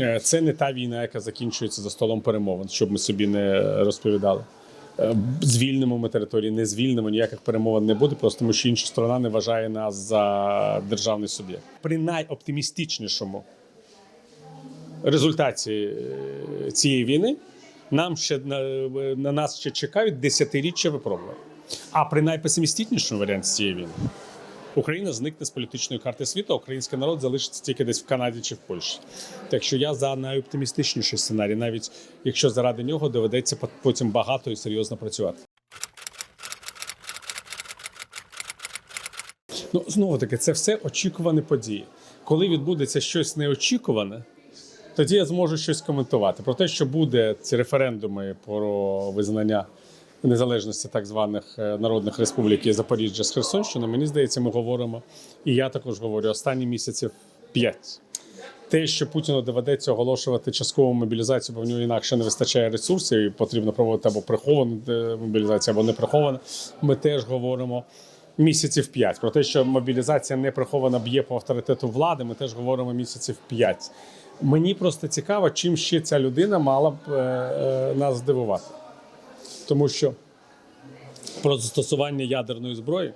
Е, Це не та війна, яка закінчується за столом перемовин, щоб ми собі не розповідали. Е, Звільнимо ми території, не звільнимо, ніяких перемовин не буде, просто тому що інша сторона не вважає нас за державний суб'єкт. При найоптимістичнішому результаті е, цієї війни нам ще на, на нас ще чекають десятиріччя випробувань. А при найпесимістичнішому варіанті цієї війни Україна зникне з політичної карти світу, а український народ залишиться тільки десь в Канаді чи в Польщі. Так що я за найоптимістичніший сценарій, навіть якщо заради нього доведеться потім багато і серйозно працювати. Ну, знову таки, це все очікувані події. Коли відбудеться щось неочікуване, тоді я зможу щось коментувати. Про те, що буде ці референдуми про визнання незалежності так званих е, народних республік Запоріжжя з Херсонщини, мені здається, ми говоримо, і я також говорю останні місяців п'ять. Те, що Путіну доведеться оголошувати часткову мобілізацію, бо в нього інакше не вистачає ресурсів, і потрібно проводити або приховану е, мобілізацію, або не приховану, ми теж говоримо місяців п'ять. Про те, що мобілізація не прихована б'є по авторитету влади, ми теж говоримо місяців п'ять. Мені просто цікаво, чим ще ця людина мала б е, нас здивувати. Тому що про застосування ядерної зброї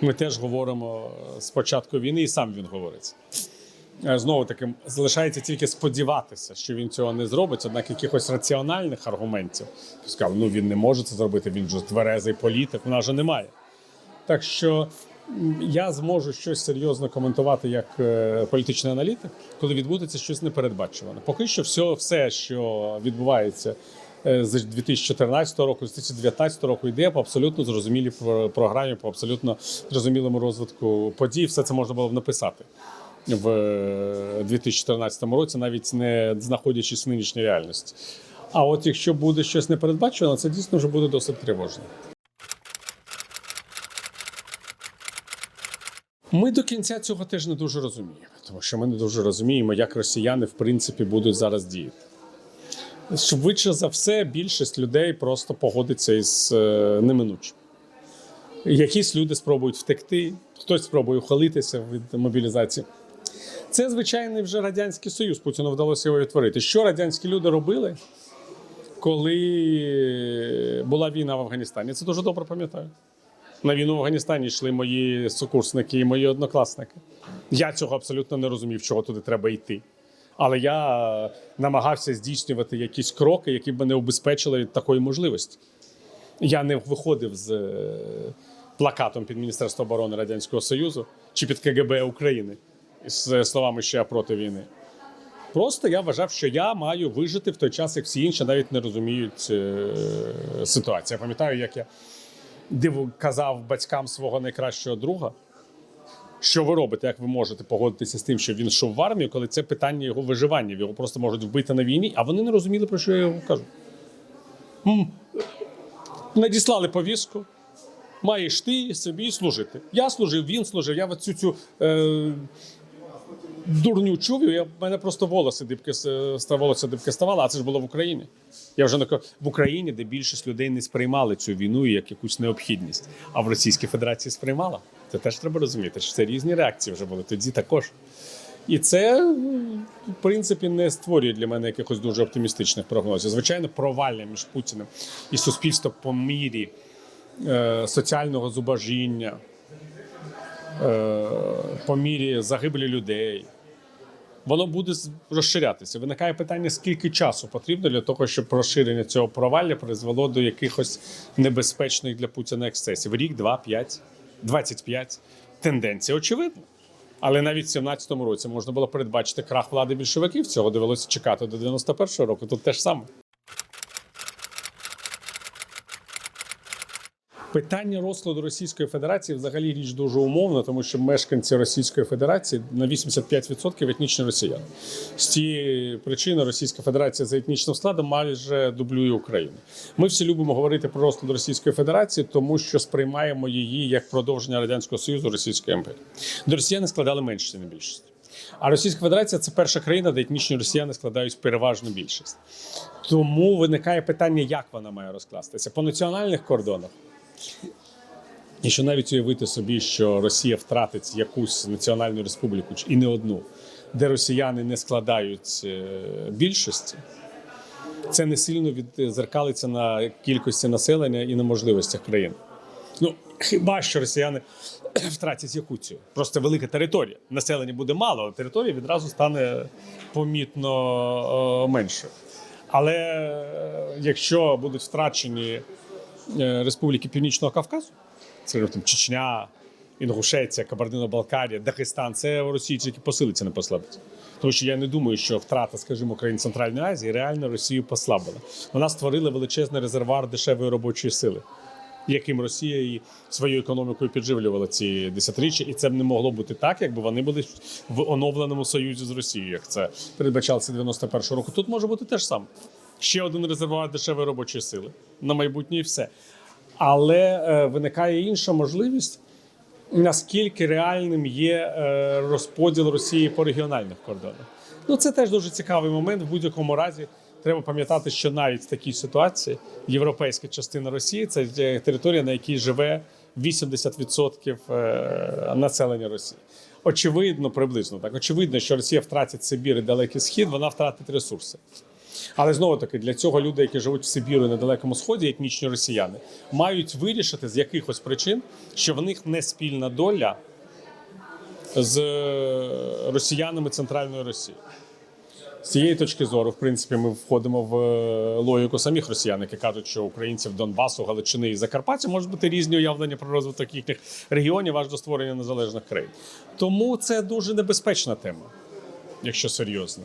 ми теж говоримо з початку війни, і сам він говорить. Е, Знову таки, залишається тільки сподіватися, що він цього не зробить, однак якихось раціональних аргументів, сказав, ну він не може це зробити, він же тверезий політик, у нас же немає. Так що я зможу щось серйозно коментувати як е, політичний аналітик, коли відбудеться щось непередбачуване. Поки що все, все що відбувається з 2014 року, з 2019 року, йде по абсолютно зрозумілій про- програмі, по абсолютно зрозумілому розвитку подій. Все це можна було б написати в е, 2014 році, навіть не знаходячись в нинішній реальності. А от якщо буде щось непередбачено, це дійсно вже буде досить тривожно. Ми до кінця цього теж не дуже розуміємо, тому що ми не дуже розуміємо, як росіяни в принципі будуть зараз діяти. Швидше за все, більшість людей просто погодиться із е, неминучим. Якісь люди спробують втекти, хтось спробує ухилитися від мобілізації. Це звичайний вже радянський союз. Путіну вдалося його відтворити. Що радянські люди робили, коли була війна в Афганістані? Це дуже добре пам'ятаю. На війну в Афганістані йшли мої сокурсники і мої однокласники. Я цього абсолютно не розумів, чого туди треба йти. Але я намагався здійснювати якісь кроки, які б мене убезпечили від такої можливості. Я не виходив з е, плакатом під Міністерство оборони Радянського Союзу чи під КГБ України з словами, що я проти війни. Просто я вважав, що я маю вижити в той час, як всі інші навіть не розуміють е, ситуацію. Я пам'ятаю, як я диву казав батькам свого найкращого друга. Що ви робите, як ви можете погодитися з тим, що він йшов в армію, коли це питання його виживання, його просто можуть вбити на війні, а вони не розуміли, про що я його кажу. Надіслали повістку, маєш ти собі служити. Я служив, він служив. Я цю цю е, дурню чув, я, в мене просто волоси дибки с- волосся дибки ставало, а це ж було в Україні. Я вже не в Україні, де більшість людей не сприймали цю війну як якусь необхідність, а в Російській Федерації сприймала. Це теж треба розуміти, що це різні реакції вже були тоді також. І це, в принципі, не створює для мене якихось дуже оптимістичних прогнозів. Звичайно, провалля між Путіним і суспільством по мірі е, соціального зубожіння, е, по мірі загибелі людей. Воно буде розширятися. Виникає питання, скільки часу потрібно для того, щоб розширення цього провалля призвело до якихось небезпечних для Путіна ексцесів. Рік, два, п'ять, двадцять п'ять. Тенденція очевидна. Але навіть в 17-му році можна було передбачити крах влади більшовиків. Цього довелося чекати до 91-го року. Тут теж саме. Питання розкладу Російської Федерації взагалі річ дуже умовна, тому що мешканці Російської Федерації на 85% етнічні росіяни. З цієї причини Російська Федерація за етнічним складом майже дублює Україну. Ми всі любимо говорити про розклад Російської Федерації, тому що сприймаємо її як продовження радянського союзу Російської імперії. Де росіяни складали меншість, не більшість. А Російська Федерація це перша країна, де етнічні росіяни складають переважну більшість. Тому виникає питання, як вона має розкластися по національних кордонах. Якщо навіть уявити собі, що Росія втратить якусь національну республіку і не одну де росіяни не складають е, більшості, це не сильно відзеркалиться на кількості населення і на можливостях країни. Ну, хіба що росіяни втратять Якутію. Просто велика територія. Населення буде мало, але територія відразу стане помітно е, менше. Але е, якщо будуть втрачені республіки Північного Кавказу, це там Чечня, Інгушеція, Кабардино-Балкарія, Дагестан, це Росії тільки посилиться, не послабиться. Тому що я не думаю, що втрата, скажімо, країн Центральної Азії реально Росію послабила. Вона створила величезний резервуар дешевої робочої сили, яким Росія і своєю економікою підживлювала ці десятиріччя, і це б не могло бути так, якби вони були в оновленому союзі з Росією, як це передбачалося 91-го року. Тут може бути те ж саме. Ще один резервуар дешевої робочої сили на майбутнє і все. Але е, виникає інша можливість, наскільки реальним є е, розподіл Росії по регіональних кордонах. Ну це теж дуже цікавий момент. В будь-якому разі треба пам'ятати, що навіть в такій ситуації європейська частина Росії це е, територія, на якій живе 80% е, населення Росії. Очевидно, приблизно так. Очевидно, що Росія втратить Сибір і Далекий Схід, вона втратить ресурси. Але знову таки для цього люди, які живуть в Сибіру і на далекому сході, етнічні росіяни, мають вирішити з якихось причин, що в них не спільна доля з е, росіянами центральної Росії. З цієї точки зору, в принципі, ми входимо в е, логіку самих росіян, які кажуть, що українців Донбасу, Галичини і Закарпаття можуть бути різні уявлення про розвиток їхніх регіонів аж до створення незалежних країн. Тому це дуже небезпечна тема, якщо серйозно.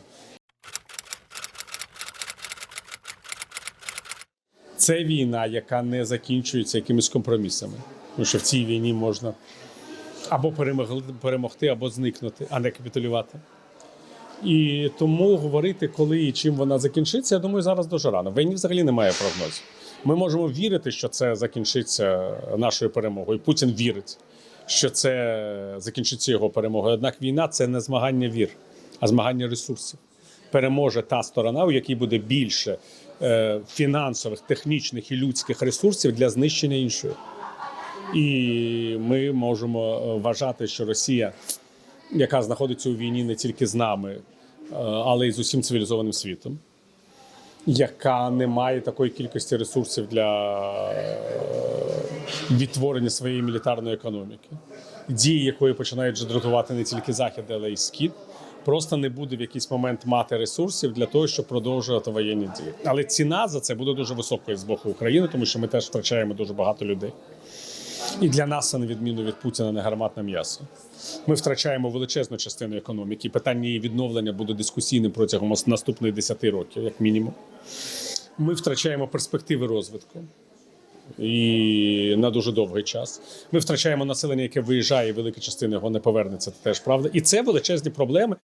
Це війна, яка не закінчується якимись компромісами. Тому що в цій війні можна або перемогти, або зникнути, а не капітулювати. І тому говорити, коли і чим вона закінчиться, я думаю, зараз дуже рано. Війні взагалі немає прогнозів. Ми можемо вірити, що це закінчиться нашою перемогою. Путін вірить, що це закінчиться його перемогою. Однак війна це не змагання вір, а змагання ресурсів. Переможе та сторона, у якій буде більше фінансових, технічних і людських ресурсів для знищення іншої. І ми можемо е, вважати, що Росія, яка знаходиться у війні не тільки з нами, е, але й з усім цивілізованим світом, яка не має такої кількості ресурсів для е, відтворення своєї мілітарної економіки, дії якої починають дратувати не тільки захід, але й схід. Просто не буде в якийсь момент мати ресурсів для того, щоб продовжувати воєнні дії. Але ціна за це буде дуже високою з боку України, тому що ми теж втрачаємо дуже багато людей. І для нас це, на відміну від Путіна, не гарматне м'ясо. Ми втрачаємо величезну частину економіки. Питання її відновлення буде дискусійним протягом наступних 10 років, як мінімум. Ми втрачаємо перспективи розвитку. І на дуже довгий час ми втрачаємо населення, яке виїжджає, і велика частина його не повернеться. Це теж правда, і це величезні проблеми.